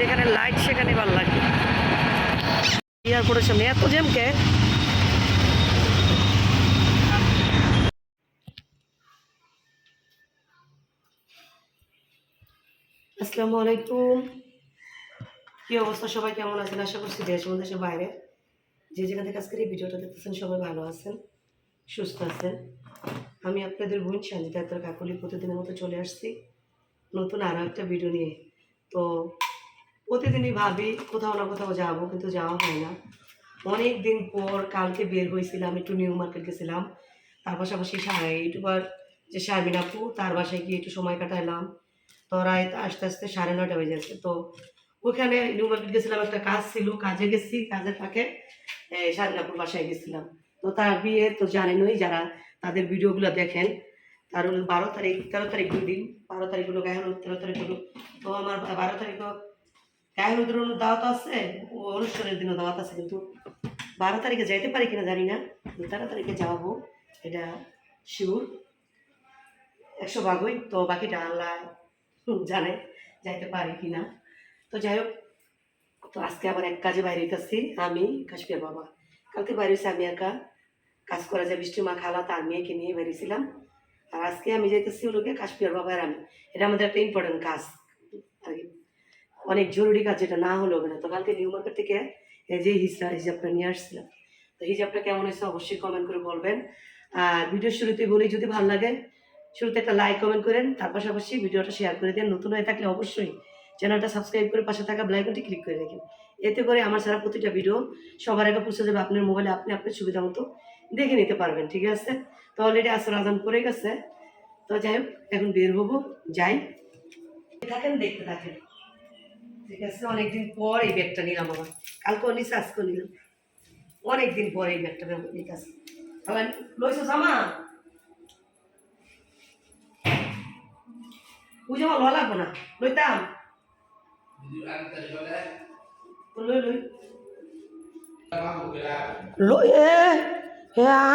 যেখানে লাইট সেখানে ভালো লাগে। এয়ারপোর্টের সামনে এত জ্যামকে আসসালামু আলাইকুম। কি অবস্থা? সবাই কেমন আছেন? আশা করছি দেশ এবং দেশের বাইরে। যে যেখান থেকে আজকের এই ভিডিওটা দেখতেছেন, সবাই ভালো আছেন, সুস্থ আছেন। আমি আপনাদের বোন সঞ্জিতা আক্তার কাকলি প্রতিদিনের মতো চলে আসছি। নতুন আরও একটা ভিডিও নিয়ে। তো প্রতিদিনই ভাবি কোথাও না কোথাও যাব, কিন্তু যাওয়া হয় না। অনেক দিন পর কালকে বের হয়েছিলাম, একটু নিউ মার্কেট গেছিলাম। তার পাশাপাশি ইউটিউবার যে শারমিন আপু, তার বাসায় গিয়ে একটু সময় কাটাইলাম। তো রায় আস্তে আস্তে সাড়ে নটা বেজে যাচ্ছে তো ওখানে নিউ মার্কেট গেছিলাম, একটা কাজ ছিল, কাজে গেছি, কাজের ফাঁকে শারমিন আপুর বাসায় গেছিলাম। তো তার বিয়ে তো জানেনই যারা তাদের ভিডিওগুলো দেখেন, তার হলো বারো তারিখ, তেরো তারিখ দিন, বারো তারিখ হলো গায়ে হলুদ, তেরো তারিখ হলো তো আমার বারো তারিখ হলুদের দাওয়াত আছে অনুষ্ঠানের দিনও দাওয়াত আছে, কিন্তু বারো তারিখে যাইতে পারি কিনা জানি না তেরো তারিখে যাব এটা শিওর একশো ভাগই, তো বাকিটা আল্লাহ জানে যাইতে পারি কিনা। তো যাই হোক, তো আজকে আবার এক কাজে বাইরে গেছি আমি কাশ্মীর বাবা। কালকে বাইরে আমি একা। কাজ করা যায়, বৃষ্টি, মা, খালা, তার মেয়েকে নিয়ে বেরিয়েছিলাম আর আজকে আমি যাইতেছি গিয়ে কাশ্মীর বাবার আমি। এটা আমাদের একটা ইম্পর্টেন্ট কাজ, আর কি। অনেক জরুরি কাজ যেটা না হলো না। তো কালকে নিউ মার্কেট থেকে যে হিজা হিজাবটা নিয়ে আসছিলাম। তো হিজাবটা কেমন হয়েছে অবশ্যই কমেন্ট করে বলবেন। আর ভিডিও শুরুতে বলি, যদি ভালো লাগে, শুরুতে একটা লাইক কমেন্ট করেন। তার পাশাপাশি ভিডিওটা শেয়ার করে দেন। নতুন হয়ে থাকলে অবশ্যই চ্যানেলটা সাবস্ক্রাইব করে পাশে থাকা ব্লাইকনটি ক্লিক করে রাখেন। এতে করে আমার সারা প্রতিটা ভিডিও সবার আগে পৌঁছে যাবে আপনার মোবাইলে আপনি আপনার সুবিধা মতো দেখে নিতে পারবেন, ঠিক আছে? তো অলরেডি আসর আজান পড়ে গেছে। তো যাই হোক, এখন বের হব, যাই। থাকেন, দেখতে থাকেন। ঠিক আছে অনেকদিন পর এই ব্যাগটা নিলাম আবার। কালকেও নিচে আজকেও নিলাম অনেকদিন পর এই ব্যাগটা নিতে আসে আবার লইছো জামা? বুঝে আমার ভালো লাগবো না। লইতাম।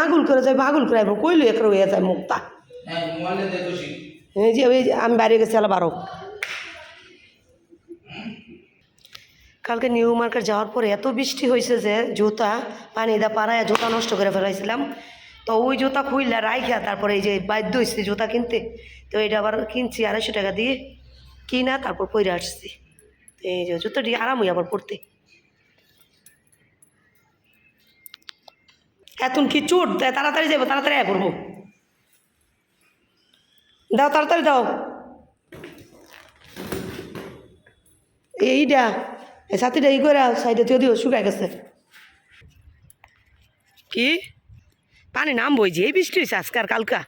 আগুল করে যাই আগুল করে কইলো একর হয়ে যায় মুক্তা এই যে ওই যে আমি বাইরে গেছি আলো বারো কালকে নিউ মার্কেট যাওয়ার পরে এত বৃষ্টি হয়েছে যে জুতা, পানি দা পাড়ায় জুতা নষ্ট করে ফেলাইছিলাম। তো ওই জুতা খুললে রাইখা, তারপরে এই যে বাধ্য হয়েছে জুতা কিনতে। তো এটা আবার কিনছি আড়াইশো টাকা দিয়ে, কিনা তারপর পরে আসছি। এই যে জুতাটি আরাম হই আবার পড়তে। এখন কি চোট তাড়াতাড়ি যাব তাড়াতাড়ি আয় করব দাও, তাড়াতাড়ি দাও। এইটা এই সাথীটা ই করে সাইডে তুই দিও শুকায় গেছে। কি? পানি নাম বইছে এই বৃষ্টি হয়েছে আজকে আর কালকা।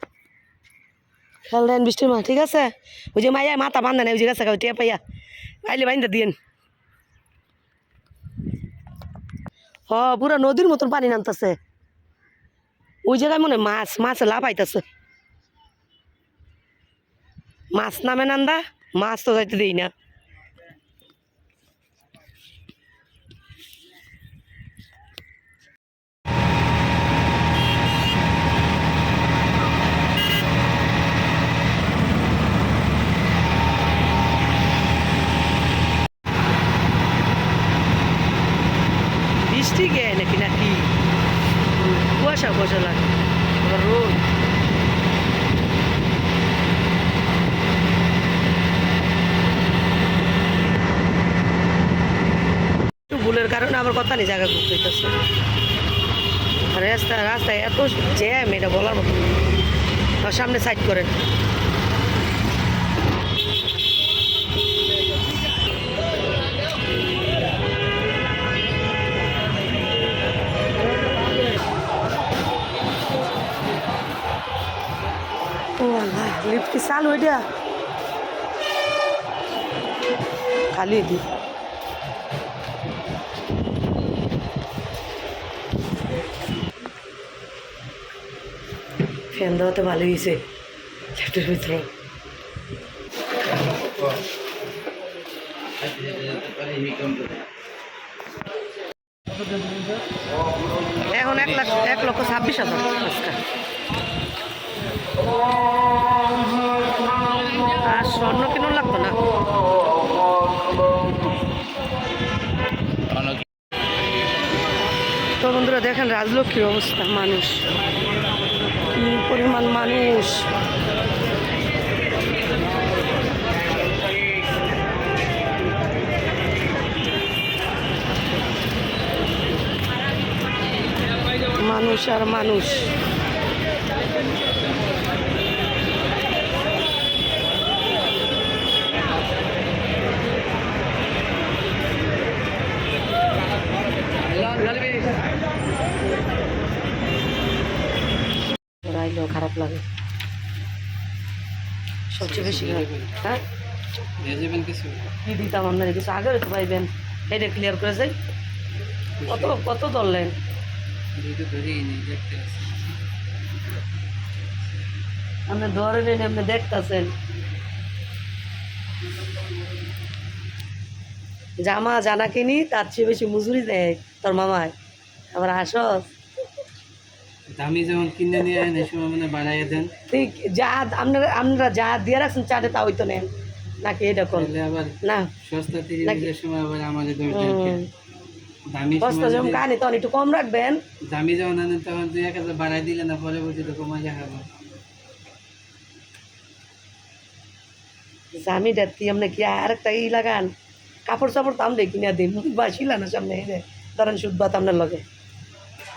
খেয়াল দেন বৃষ্টির মা ঠিক আছে? ওই যে মাইয়া মাথা বান্ধা নেই ওই যে গেছে টিয়া পাইয়া। আইলে বাইন্দা দিন হ পুরো নদীর মতন পানি নামতেছে। ওই জায়গায় মনে মাছ মাছ লাভ আইতেছে মাছ নামে নান্দা মাছ তো যাইতে দিই না। বৃষ্টি গে নাকি নাকি কুয়াশা কুয়াশা লাগে? রোদ। ভুলের কারণে আমার কথা নেই, জায়গা ঘুরতে হইতেছে। রাস্তা, রাস্তায় এত জ্যাম, এটা বলার মতো সামনে সাইড করেন। খালি দি ফ্যান দেওয়া তো ভালো হয়েছে। লিফটের ভিতরে। এখন এক লাখ এক লক্ষ ছাব্বিশ হাজার। আজকাল পাঁচশো স্বর্ণ কিনুন লাগতো তো বন্ধুরা দেখেন রাজলক্ষ্মীর অবস্থা মানুষ। কি পরিমাণ মানুষ। মানুষ আর মানুষ। খারাপ লাগে। সবচেয়ে বেশি হ্যাঁ? কি দিতাম আপনার কিছু। আগে তো পাইবেন। এটা ক্লিয়ার করে যাই। কত কত ধরলেন? আপনি ধরে নেন আপনি দেখতেছেন। জামা জানা কিনি তার চেয়ে বেশি মজুরি দেয় তোর মামায়। আবার আসস। দামি যেমন কিনে নিয়ে আইন এই সময় মানে বাড়াইয়া দেন। ঠিক যা আপনারা আপনারা যা দিয়ে রাখছেন চাটে তা হইতো নেন। নাকি এটা তাহলে আবার না। সস্তা নাকি- সময় আবার আমাদের দোষ দামি বস্তা সময় যেমন তখন একটু কম রাখবেন। দামি যখন আনেন তখন দুই এক হাজার বাড়াই দিলে না পরবর্তীতে কমাই দেখাবো জামি ডাতি আপনি কি আরেকটা ই লাগান? কাপড় চাপড় তো আমরা কিনে দিন বাসিলা না সামনে ধরেন সুদ বাত আপনার লগে।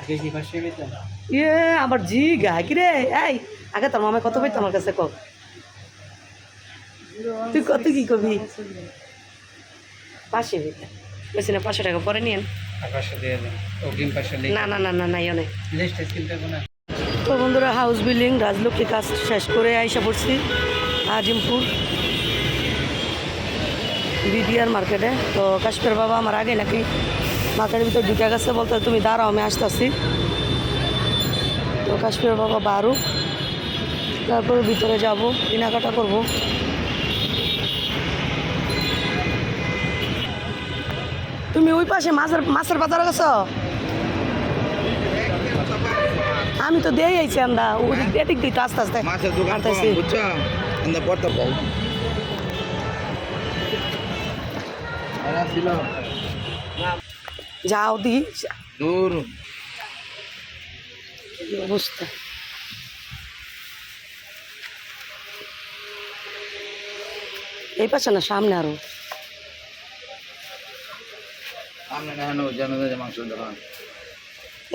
আগে কি পেতাম ইয়ে আমার জি গা কি রে এই আগে তোর মামা কত পাইতো আমার কাছে কব তুই কত কি কবি? পেতে বেশি না পাঁচশো টাকা পরে নিয়েন। না না না না না ইয়ে তো বন্ধুরা হাউস বিল্ডিং রাজলক্ষ্মী কাজ শেষ করে আইসা পড়ছি আজিমপুর বিডিআর মার্কেটে। তো কাশ্মীর বাবা আমার আগে নাকি মার্কেটের ভিতর ঢুকে গেছে বলতে তুমি দাঁড়াও আমি আসতেছি। কাশ্মীর বাবা বারু। তারপর ভিতরে যাব কেনাকাটা করব। তুমি ওই পাশে মাছের মাছের বাজারে গেছো? আমি তো দিয়ে আইছি আমরা দিক দিতে আস্তে আস্তে হাঁটতেছি। যাও দি। দূর। অবস্থা। এই পাশে না সামনে আরও।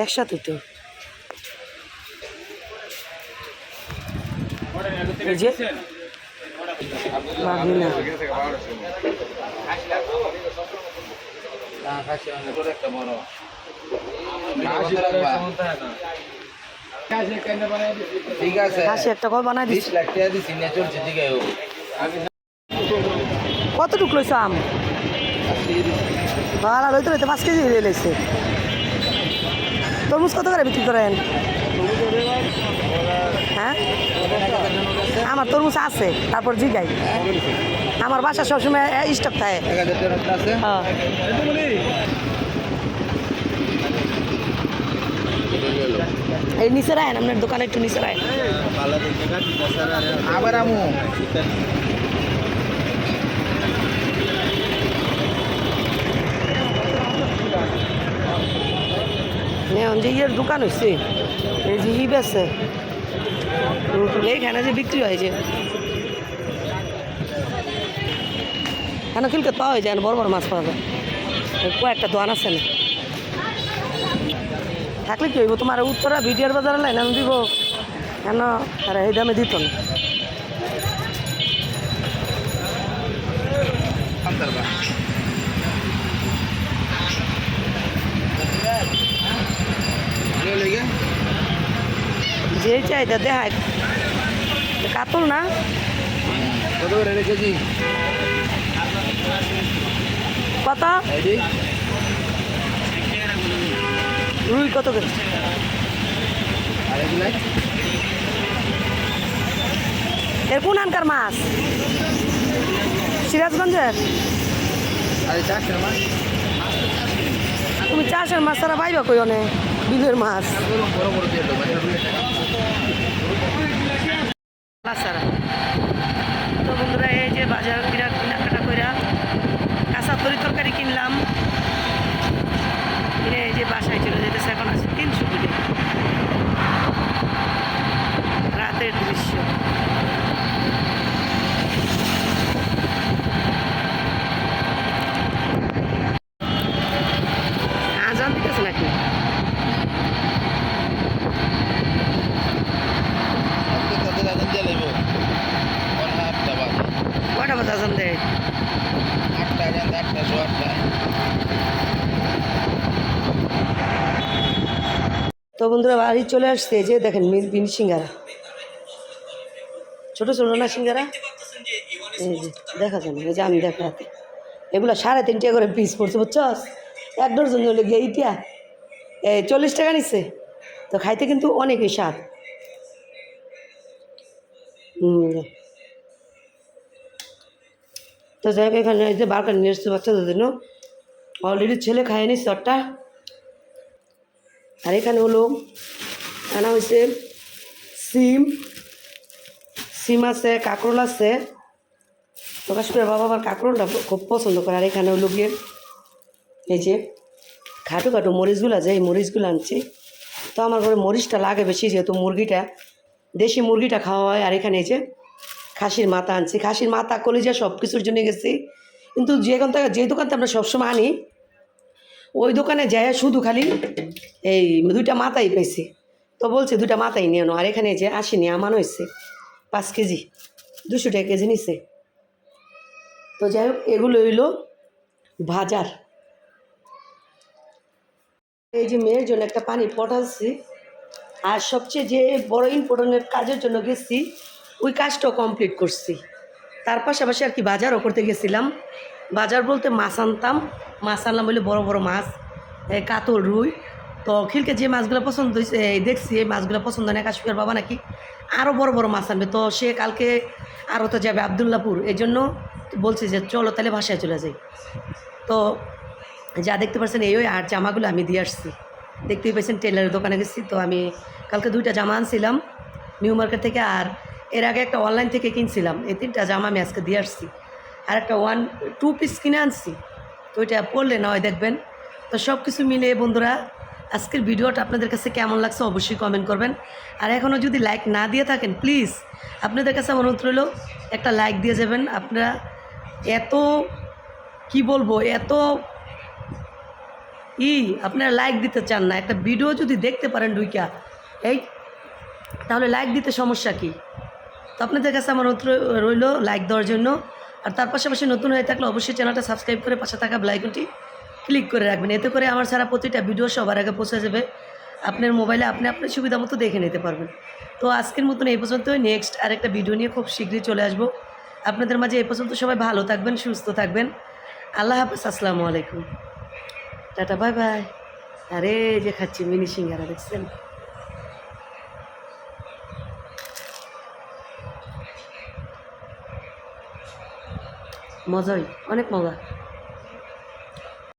একসাথে তো। যে বাগিনা না খাসি একটা বড়। ঠিক আছে। কয় বানাই লাখ টাকা দিছি নিয়ে চলছে দিকে কতটুকু লইছ আম? ভালো লইতে লইতে পাঁচ কেজি দিয়ে লইছে। তরমুজ কত করে বিক্রি করেন? হ্যাঁ? আমার তরমুজ আছে তারপর জিগাই। আমার বাসা সবসময় স্টক থাকে এক হাজার টাকা আছে হ্যাঁ এই নিচে রাখেন আপনার দোকানে একটু নিচে রাখেন আবার আমু। যে ইয়ের দোকান হয়েছে এই যে ই বেছে এইখানে যে বিক্রি হয়েছে কেন কিনতে পাওয়া যায় বড় বড় মাছ পাওয়া যায়। কয়েকটা দোকান আছে না। থাকলে কি হইব? তোমার উত্তরা ভিডিওর বাজারে লাইন আমি দিব। কেন? আর এই দামে দিত না। যে চাহিদা দেখায় কাতল না? কত করে রেখেছি কত এইটি রুই কত করে? এর কোন আনকার মাছ। সিরাজগঞ্জের? তুমি চাষের মাছ তারা পাইবা কই অনেক বিলের মাছ। সারা তো বন্ধুরা এই যে কয়টা বাজে আজান দেয় আটটা জান আটটা শো আটটা তো বন্ধুরা বাড়ি চলে আসছে যে দেখেন মিল বিন সিঙ্গারা। ছোটো ছোটো না সিঙ্গারা? এই যে, দেখা যায় এই যে আমি দেখা এগুলো সাড়ে তিন টাকা করে পিস পড়ছে, বুঝছস? এক ডজন হলে গিয়ে ইটিয়া এই চল্লিশ টাকা নিচ্ছে। তো খাইতে কিন্তু অনেকই স্বাদ। তো যাই হোক, এখানে এই যে বারকার নিয়ে এসছে বাচ্চাদের জন্য। অলরেডি ছেলে খায় নি চটটা আর এখানে হলো, আনা হয়েছে সিম। সিম আছে, কাঁকরোল আছে। প্রকাশ করে বাবা আবার কাঁকরোলটা খুব পছন্দ করে। আর এখানে হলো গিয়ে, এই যে খাটো খাটো মরিচগুলো আছে এই মরিচগুলো আনছি। তো আমার ঘরে মরিচটা লাগে বেশি, যেহেতু মুরগিটা, দেশি মুরগিটা খাওয়া হয়। আর এখানে এই যে খাসির মাথা আনছি। খাসির মাথা, কলিজা সব কিছুর জন্য গেছি। কিন্তু যে যেখান থেকে, যে দোকান থেকে আমরা সবসময় আনি ওই দোকানে যায়, শুধু খালি এই দুইটা মাথাই পেয়েছি তো বলছে, দুইটা মাথাই নিয়ে আনো আর এখানে যে আশি নিয়ে আমানো হয়েছে পাঁচ কেজি, দুশো টাকা কেজি নিছে। তো যাই হোক, এগুলো হইল বাজার। এই যে মেয়ের জন্য একটা পানি পটাচ্ছি আর সবচেয়ে যে বড় ইম্পর্টেন্টের কাজের জন্য গেছি, ওই কাজটাও কমপ্লিট করছি। তার পাশাপাশি আর কি বাজারও করতে গেছিলাম। বাজার বলতে মাছ আনতাম। মাছ আনলাম বলে বড় বড় মাছ কাতল, রুই। তো খিলকে যে মাছগুলো পছন্দ হয়েছে দেখছি এই মাছগুলো পছন্দ না কাশ্মীর বাবা নাকি আরও বড় বড় মাছ আনবে। তো সে কালকে আরও তো যাবে আবদুল্লাপুর এই জন্য বলছে যে, চলো তাহলে বাসায় চলে যাই। তো যা দেখতে পাচ্ছেন এই ওই আর জামাগুলো আমি দিয়ে আসছি। দেখতেই পাচ্ছেন টেলারের দোকানে গেছি। তো আমি কালকে দুইটা জামা আনছিলাম নিউ মার্কেট থেকে আর এর আগে একটা অনলাইন থেকে কিনছিলাম। এই তিনটা জামা আমি আজকে দিয়ে আসছি। আর একটা ওয়ান টু পিস কিনে আনছি। তো ওইটা পড়লে না হয় দেখবেন। তো সব কিছু মিলে বন্ধুরা, আজকের ভিডিওটা আপনাদের কাছে কেমন লাগছে অবশ্যই কমেন্ট করবেন। আর এখনও যদি লাইক না দিয়ে থাকেন প্লিজ আপনাদের কাছে অনুরোধ রইল, একটা লাইক দিয়ে যাবেন। আপনারা এত, কি বলব, এত ই, আপনারা লাইক দিতে চান না। একটা ভিডিও যদি দেখতে পারেন ডুইকা এই, তাহলে লাইক দিতে সমস্যা কি? তো আপনাদের কাছে আমার অনুরোধ রইল লাইক দেওয়ার জন্য। আর তার পাশাপাশি নতুন হয়ে থাকলে অবশ্যই চ্যানেলটা সাবস্ক্রাইব করে পাশে থাকা বেলাইকনটি ক্লিক করে রাখবেন। এতে করে আমার সারা প্রতিটা ভিডিও সবার আগে পৌঁছে যাবে। আপনার মোবাইলে আপনি আপনার সুবিধা মতো দেখে নিতে পারবেন। তো আজকের মতন এই পর্যন্তই। নেক্সট আরেকটা ভিডিও নিয়ে খুব শীঘ্রই চলে আসব। আপনাদের মাঝে এই পর্যন্ত সবাই ভালো থাকবেন, সুস্থ থাকবেন। আল্লাহ হাফেজ। আসসালামু আলাইকুম। টাটা বাই বাই আরে যে খাচ্ছি মিনি সিঙ্গারা, দেখছেন? মজাই অনেক মজা।